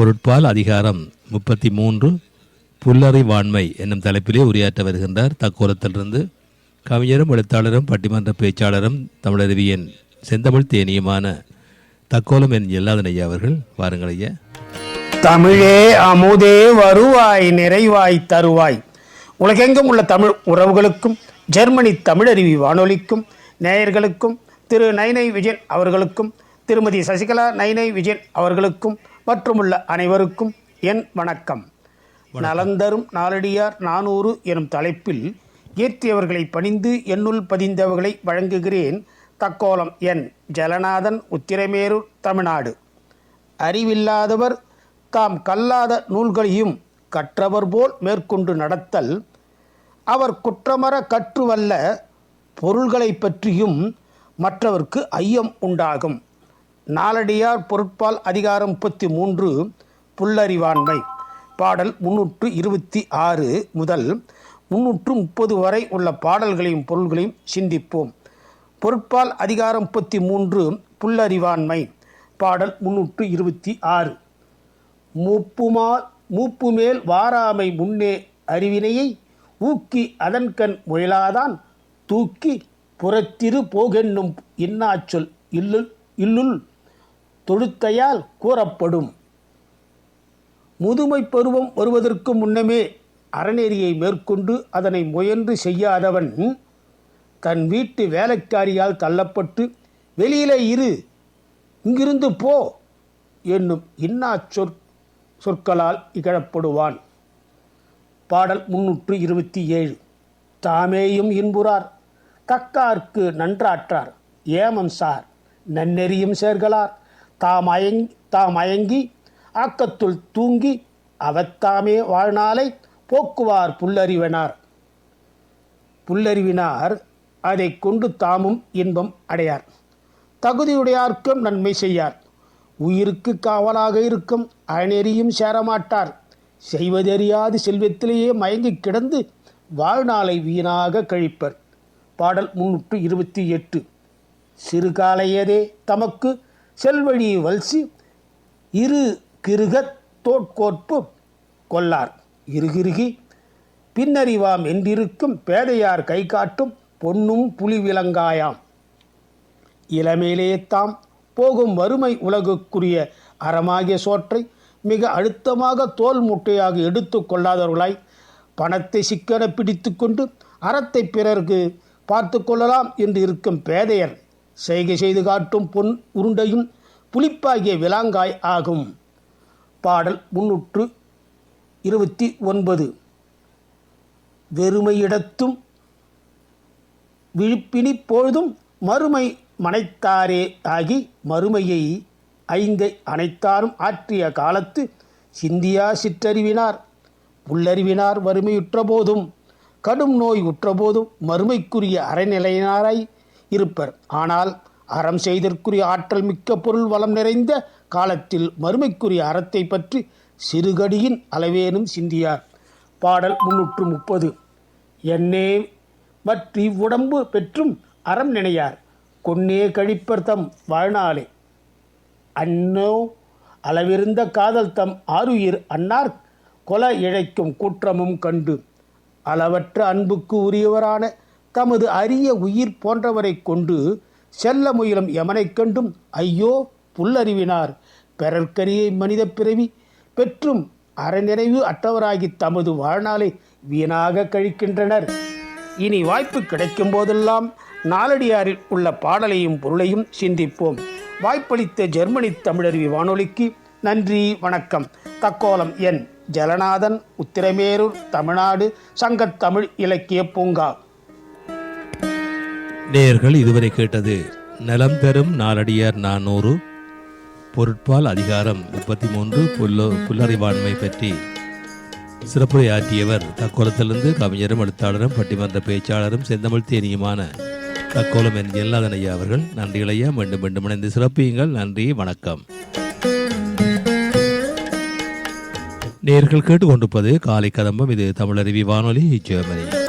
பொருட்பால் அதிகாரம் முப்பத்தி மூன்று புல்லறிவாண்மை என்னும் தலைப்பிலே உரையாற்ற வருகின்றார். தக்கோலத்திலிருந்து கவிஞரும் எழுத்தாளரும் பட்டிமன்ற பேச்சாளரும் தமிழருவியின் செந்தமிழ் தேனியுமான தக்கோலம் என் எல்லாதன் ஐயா அவர்கள் வாருங்கள் ஐயா. தமிழே அமுதே வருவாய் நிறைவாய் தருவாய். உலகெங்கும் உள்ள தமிழ் உறவுகளுக்கும் ஜெர்மனி தமிழருவி வானொலிக்கும் நேயர்களுக்கும் திரு நைனை விஜயன் அவர்களுக்கும் திருமதி சசிகலா நைனை விஜயன் அவர்களுக்கும் மற்றுமுள்ள அனைவருக்கும் என் வணக்கம். நலந்தரும் நாளடியார் நானூறு எனும் தலைப்பில் இயற்றியவர்களை பணிந்து என்னுள் பதிந்தவர்களை வழங்குகிறேன் தக்கோலம் என் ஜலநாதன் உத்திரமேரூர் தமிழ்நாடு. அறிவில்லாதவர் தாம் கல்லாத நூல்களையும் கற்றவர் போல் மேற்கொண்டு நடத்தல் அவர் குற்றமற கற்றுவல்ல பொருள்களை பற்றியும் மற்றவர்க்கு ஐயம் உண்டாகும். நாலடியார் பொருட்பால் அதிகாரம் முப்பத்தி மூன்று புல்லறிவாண்மை. பாடல் முன்னூற்று இருபத்தி ஆறு முதல் முன்னூற்று முப்பது வரை உள்ள பாடல்களையும் பொருள்களையும் சிந்திப்போம். பொருட்பால் அதிகாரம் முப்பத்தி மூன்று புல்லறிவாண்மை. பாடல் முன்னூற்று இருபத்தி ஆறு. மூப்புமா மூப்பு மேல் வாராமை முன்னே அறிவினையை ஊக்கி அதன்கண் முயலாதான் தூக்கி புறத்திரு போகென்னும் இன்னாச்சொல் இல்லுள் இல்லுள் தொழுத்தையால் கூறப்படும். முதுமை பருவம் வருவதற்கு முன்னமே அறநெறியை மேற்கொண்டு அதனை முயன்று செய்யாதவன் தன் வீட்டு வேலைக்காரியால் தள்ளப்பட்டு வெளியிலே இரு இங்கிருந்து போ என்னும் இன்னா சொற் சொற்களால் இகழப்படுவான். பாடல் முன்னூற்று இருபத்தி ஏழு. தாமேயும் இன்புறார் தக்கார்க்கு நன்றாற்றார் ஏமம் சார் நன்னெறியும் சேர்களார் தாமயங் தாமயங்கி ஆக்கத்துள் தூங்கி அவத்தாமே வாழ்நாளை போக்குவார் புல்லறிவனார். புல்லறிவினார் அதை கொண்டு தாமும் இன்பம் அடையார். தகுதியுடையார்க்கும் நன்மை செய்யார். உயிருக்கு காவலாக இருக்கும் அயனெறியும் சேரமாட்டார். செய்வதறியாது செல்வத்திலேயே மயங்கி கிடந்து வாழ்நாளை வீணாக கழிப்பர். பாடல் முன்னூற்று இருபத்தி எட்டு. சிறுகாலையதே தமக்கு செல்வழி வல்சி இரு கிருகத் தோட்கோற்பு கொல்லார் இருகிருகி பின்னறிவாம் என்றிருக்கும் பேதையார் கை காட்டும் பொன்னும் புலி விலங்காயாம். தாம் போகும் வறுமை உலகுக்குரிய அறமாகிய சோற்றை மிக அழுத்தமாக தோல் மூட்டையாக எடுத்து கொள்ளாதவர்களாய் பணத்தை சிக்கன பிடித்து கொண்டு அறத்தை பிறருக்கு பார்த்து கொள்ளலாம் என்று இருக்கும் பேதையர் செய்கை செய்து காட்டும் பொன் உருண்டையும் புளிப்பாகிய விலாங்காய் ஆகும். பாடல் முன்னூற்று இருபத்தி ஒன்பது. வெறுமையிடத்தும் விழிப்பினி பொழுதும் மறுமை மனைத்தாரே ஆகி மறுமையை ஐந்தை அனைத்தாரும் ஆற்றிய காலத்து சிந்தியா சிற்றறிவினார். உள்ளறிவினார் வறுமையுற்ற போதும் கடும் நோய் உற்றபோதும் மறுமைக்குரிய அறநிலையினாராய் இருப்பர். ஆனால் அறம் செய்தற்குரிய ஆற்றல் மிக்க பொருள் வளம் நிறைந்த காலத்தில் மறுமைக்குரிய அறத்தை பற்றி சிறுகடியின் அளவேனும் சிந்தியார். பாடல் முன்னூற்று முப்பது. என்னே மற்றி உடம்பு பெற்றும் அறம் நினையார். கொன்னே கழிப்பர் தம் வாழ்நாளே. அன்னோ அளவிருந்த காதல் தம் ஆருயிர் அன்னார். கொல இழைக்கும் குற்றமும் கண்டு. அளவற்ற அன்புக்கு உரியவரான தமது அரிய உயிர் போன்றவரை கொண்டு செல்ல முயலும் எமனைக் கண்டும் ஐயோ புல்லறிவினார். பிறர்க்கரிய மனித பிறவி பெற்றும் அறநிறைவு அற்றவராகி தமது வாழ்நாளை வீணாக கழிக்கின்றனர். இனி வாய்ப்பு கிடைக்கும் போதெல்லாம் நாலடியாரில் உள்ள பாடலையும் பொருளையும் சிந்திப்போம். வாய்ப்பளித்த ஜெர்மனி தமிழருவி வானொலிக்கு நன்றி வணக்கம். தக்கோலம் என். ஜலநாதன் உத்திரமேரூர் தமிழ்நாடு சங்கத்தமிழ் இலக்கிய பூங்கா. நேயர்கள் இதுவரை கேட்டது நலம் தரும் நாளடியார் நானூறு பொருட்பால் அதிகாரம் முப்பத்தி மூன்று புல்லோ புல்லறிவாண்மை பற்றி. சிறப்புரை ஆற்றியவர் தக்கோலத்திலிருந்து கவிஞரும் எழுத்தாளரும் பட்டிமன்ற பேச்சாளரும் செந்தமிழ் தேனியுமான தக்கோலம் என் எல்லாதன் ஐயா அவர்கள் நன்றிகளையா மீண்டும் மீண்டும் இணைந்து சிறப்பியுங்கள். நன்றி வணக்கம். நேர்கள் கேட்டுக்கொண்டிருப்பது காலை கதம்பம். இது தமிழருவி வானொலி ஜெர்மனி.